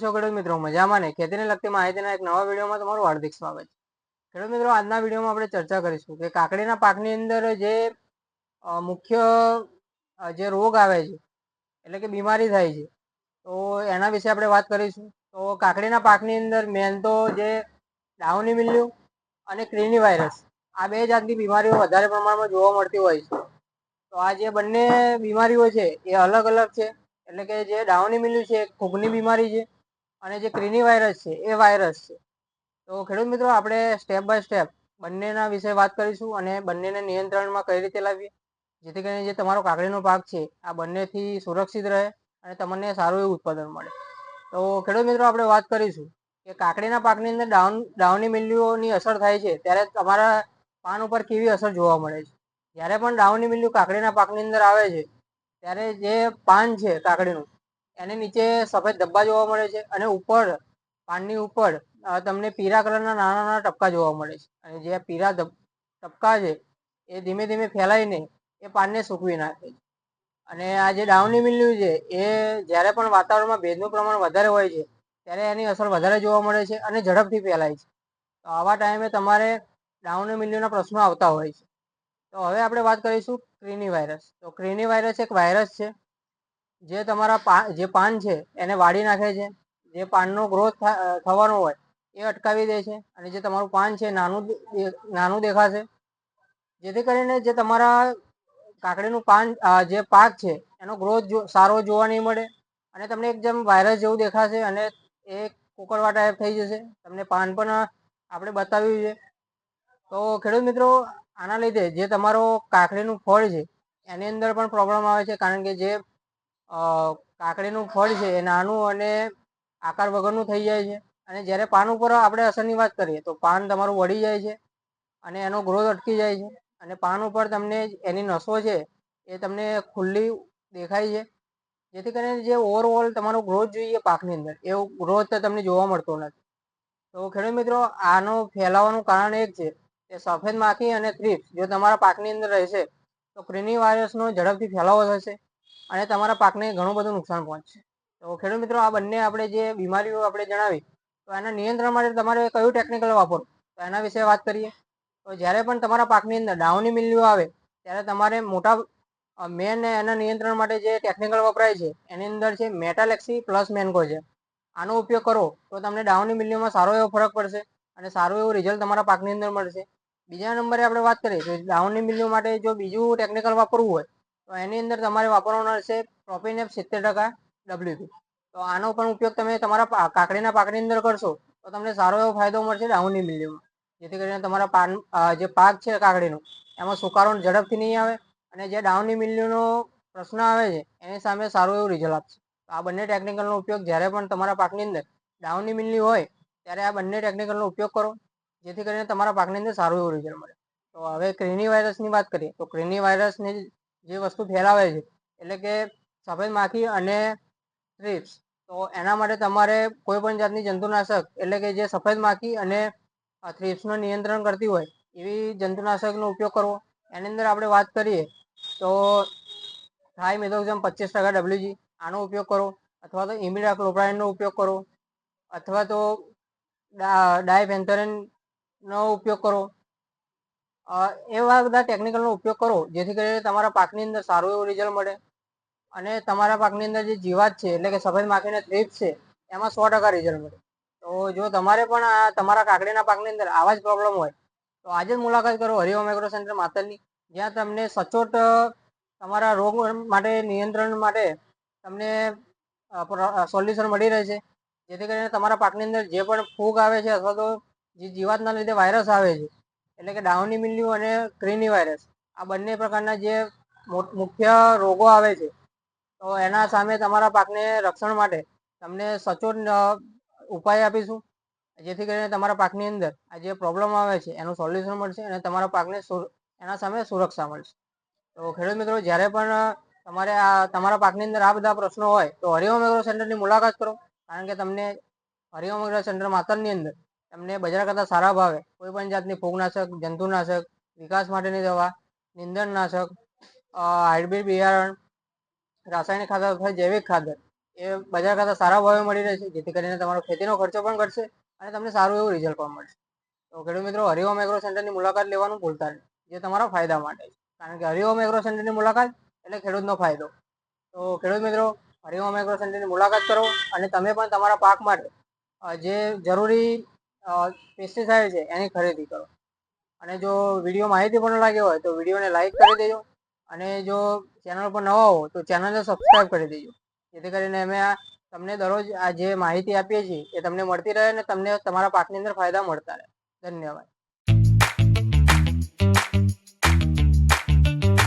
છો ખેડૂત મિત્રો? મજામાં ને? ખેતીને લગતી માહિતીના એક નવા વિડીયોમાં તમારું હાર્દિક સ્વાગત છે. ખેડૂત મિત્રો, આજના વિડીયોમાં આપણે ચર્ચા કરીશું કે કાકડીના પાકની અંદર જે મુખ્ય જે રોગ આવે છે, એટલે કે બીમારી થાય છે, તો એના વિશે આપણે વાત કરીશું. તો કાકડીના પાકની અંદર મેન તો જે ડાઉની મિલ્યુ અને ક્રીની વાયરસ, આ બે જાતની બીમારીઓ વધારે પ્રમાણમાં જોવા મળતી હોય છે. તો આ જે બંને બીમારીઓ છે, એ અલગ અલગ છે, એટલે કે જે ડાઉની મિલ્યુ છે, એ ફૂગની બીમારી છે અને જે ક્રિની વાયરસ છે, એ વાયરસ છે. તો ખેડૂત મિત્રો, આપણે સ્ટેપ બાય સ્ટેપ બંનેના વિશે વાત કરીશું અને બંનેને નિયંત્રણમાં કઈ રીતે લાવીએ? જેથી કરીને જે તમારો કાકડીનો પાક છે, આ બંનેથી સુરક્ષિત રહે અને તમને સારું એવું ઉત્પાદન મળે. તો ખેડૂત મિત્રો, આપણે વાત કરીશું કે કાકડીના પાકની અંદર ડાઉન ડાઉની મિલ્યુઓની અસર થાય છે, ત્યારે તમારા પાન ઉપર કેવી અસર જોવા મળે છે? જ્યારે પણ ડાઉની મિલ્યુ કાકડીના પાકની અંદર આવે છે, ત્યારે જે પાન છે કાકડીનું એની નીચે સફેદ ધબ્બા જોવા મળે છે અને ઉપર, પાનની ઉપર તમને પીળા કલરના નાના નાના ટપકા જોવા મળે છે. અને જે પીળા ટપકા છે, એ ધીમે ધીમે ફેલાઈને એ પાનને સૂકવી નાખે છે. અને આ જે ડાઉની મિલ્યુ છે, એ જ્યારે પણ વાતાવરણમાં ભેજનું પ્રમાણ વધારે હોય છે, ત્યારે એની અસર વધારે જોવા મળે છે અને ઝડપથી ફેલાય છે. તો આવા ટાઈમે તમારે ડાઉની મિલ્યુના પ્રશ્નો આવતા હોય છે. તો હવે આપણે વાત કરીશું ક્રિની વાયરસ. તો ક્રિની વાયરસ એક વાયરસ છે જે તમારા પાન જે પાન છે, એને વાળી નાખે છે. જે પાનનો ગ્રોથ થવાનો હોય, એ અટકાવી દે છે. અને જે તમારું પાન છે, નાનું નાનું દેખાશે. જેથી કરીને જે તમારા કાકડીનું પાન જે પાક છે, એનો ગ્રોથ સારો જોવા નહીં મળે. અને તમને એકદમ વાયરસ જેવું દેખાશે અને એ કોકરવા ટાઈપ થઈ જશે. તમને પાન પણ આપણે બતાવ્યું છે. તો ખેડૂત મિત્રો, આના લીધે જે તમારો કાકડીનું ફળ છે, એની અંદર પણ પ્રોબ્લેમ આવે છે. કારણ કે જે કાકડીનું ફળ છે એ નાનું અને આકાર વગરનું થઈ જાય છે. અને જ્યારે પાન ઉપર આપણે અસરની વાત કરીએ તો પાન તમારું વળી જાય છે અને એનો ગ્રોથ અટકી જાય છે. અને પાન ઉપર તમને એની નસો છે એ તમને ખુલ્લી દેખાય છે. જેથી કરીને જે ઓવરઓલ તમારો ગ્રોથ જોઈએ પાકની અંદર એવો ગ્રોથ તમને જોવા મળતો નથી. તો ખેડૂત મિત્રો, આનો ફેલાવાનું કારણ એક છે કે સફેદ માખી અને થ્રીપ્સ જો તમારા પાકની અંદર રહેશે તો ક્રિની વાયરસનો ઝડપથી ફેલાવો થશે. અને તમારા પાકને ઘણું બધું નુકસાન પહોંચશે. તો ખેડૂત મિત્રો, આ બંને આપણે જે બીમારીઓ આપણે જણાવી, તો એના નિયંત્રણ માટે તમારે કયું ટેકનિકલ વાપરવું? તો એના વિશે વાત કરીએ. તો જ્યારે પણ તમારા પાકની અંદર ડાઉની મિલ્યુ આવે, ત્યારે તમારે મોટા મેન એના નિયંત્રણ માટે જે ટેકનિકલ વપરાય છે, એની અંદર છે મેટાલેક્સી પ્લસ મેન્કો છે. આનો ઉપયોગ કરો, તો તમને ડાઉની મિલ્યુમાં સારો એવો ફરક પડશે અને સારું એવું રિઝલ્ટ તમારા પાકની અંદર મળશે. બીજા નંબરે આપણે વાત કરીએ, તો ડાઉની મિલ્યુ માટે જો બીજું ટેકનિકલ વાપરવું હોય તો એની અંદર તમારે વાપરવાનો રહેશે પ્રોપિનેપ સિત્તેર ટકા ડબલ્યુપી તો આનો પણ ઉપયોગ તમે તમારા કાકડીના પાકની અંદર કરશો, તો તમને સારો એવો ફાયદો મળશે ડાઉનની મિલ્યુમાં જેથી કરીને તમારા પાન જે પાક છે કાકડીનો, એમાં સુકારો ઝડપથી નહીં આવે અને જે ડાઉનની મિલ્યુનો પ્રશ્ન આવે છે, એની સામે સારું એવું રિઝલ્ટ આપશે. આ બંને ટેકનિકલનો ઉપયોગ જ્યારે પણ તમારા પાકની અંદર ડાઉનની મિલ્યુ હોય, ત્યારે આ બંને ટેકનિકલનો ઉપયોગ કરો, જેથી કરીને તમારા પાકની અંદર સારું એવું રિઝલ્ટ મળે. તો હવે ક્રિની વાયરસની વાત કરીએ, તો ક્રિની વાયરસની જે વસ્તુ ફેલાવે છે. એટલે કે સફેદ માખી અને થ્રીપ્સ તો એના માટે તમારે કોઈ પણ જાતની જંતુનાશક એટલે કે જે સફેદ માખી અને થ્રીપ્સનું નિયંત્રણ કરતી હોય, એવી જંતુનાશકનો ઉપયોગ કરવો. એની અંદર આપણે વાત કરીએ, તો થાય મેથોક્ઝમ પચીસ ટકા ડબલ્યુજી. આનો ઉપયોગ કરો, અથવા તો ઇમિડા ક્લોપ્રાઇનનો ઉપયોગ કરો, અથવા તો ડાયફેન્થરેનનો ઉપયોગ કરો. એવા બધા ટેકનિકલનો ઉપયોગ કરો, જેથી કરીને તમારા પાકની અંદર સારું એવું રિઝલ્ટ મળે. અને તમારા પાકની અંદર જે જીવાત છે, એટલે કે સફેદ માખીના થ્રીપ્સ છે, એમાં સો ટકા રિઝલ્ટ મળે. તો જો તમારે પણ આ તમારા કાકડીના પાકની અંદર આવા જ પ્રોબ્લેમ હોય, તો આજે જ મુલાકાત કરો હરિઓમ એગ્રો સેન્ટર માતરની જ્યાં તમને સચોટ તમારા રોગ માટે નિયંત્રણ માટે તમને સોલ્યુશન મળી રહે છે જેથી કરીને તમારા પાકની અંદર જે પણ ફૂગ આવે છે, અથવા તો જે જીવાતના લીધે વાયરસ આવે છે એટલે કે ડાઉની મિલ્યુ અને ક્રીની વાયરસ, આ બંને પ્રકારના જે મુખ્ય રોગો આવે છે, તો એના સામે તમારા પાકને રક્ષણ માટે તમને સચોટ ઉપાય આપીશું. જેથી કરીને તમારા પાકની અંદર આ જે પ્રોબ્લેમ આવે છે, એનું સોલ્યુશન મળશે અને તમારા પાકને એના સામે સુરક્ષા મળશે. તો ખેડૂત મિત્રો, જ્યારે પણ તમારે આ, તમારા પાકની અંદર આ બધા પ્રશ્નો હોય, તો હરિઓમ એગ્રો સેન્ટરની મુલાકાત કરો. કારણ કે તમને હરિઓમ એગ્રો સેન્ટર માતરની અંદર તમને બજાર કરતાં સારા ભાવે. કોઈ પણ જાતની ફૂગનાશક, જંતુનાશક, વિકાસ માટેની દવા નિંદણનાશક હાઇબ્રિડ બિયારણ, રાસાયણિક ખાતર અથવા જૈવિક ખાતર, એ બજાર કરતાં સારા ભાવે મળી રહેશે જેથી કરીને તમારો ખેતીનો ખર્ચો પણ ઘટશે અને તમને સારું એવું રિઝલ્ટ પણ મળશે. તો ખેડૂત મિત્રો હરિઓમ એગ્રો સેન્ટરની મુલાકાત લેવાનું ભૂલતા નહીં. જે તમારા ફાયદા માટે છે. કારણ કે હરિઓમ એગ્રો સેન્ટરની મુલાકાત એટલે ખેડૂતનો ફાયદો. તો ખેડૂત મિત્રો હરિઓમ એગ્રો સેન્ટરની મુલાકાત કરો અને તમે પણ તમારા પાક માટે જે જરૂરી પેસ્ટિસાઇડ છે, એની ખરીદી કરો. અને જો વીડિયો માહિતી પણ લાગ્યો હોય, તો વિડીયોને લાઇક કરી દેજો. અને જો ચેનલ પર નવા હો, તો ચેનલને સબસ્ક્રાઈબ કરી દેજો. જેથી કરીને અમે આ તમને દરરોજ આ જે માહિતી આપીએ છીએ, એ તમને મળતી રહે અને તમને તમારા પાકની અંદર ફાયદા મળતા રહે. ધન્યવાદ.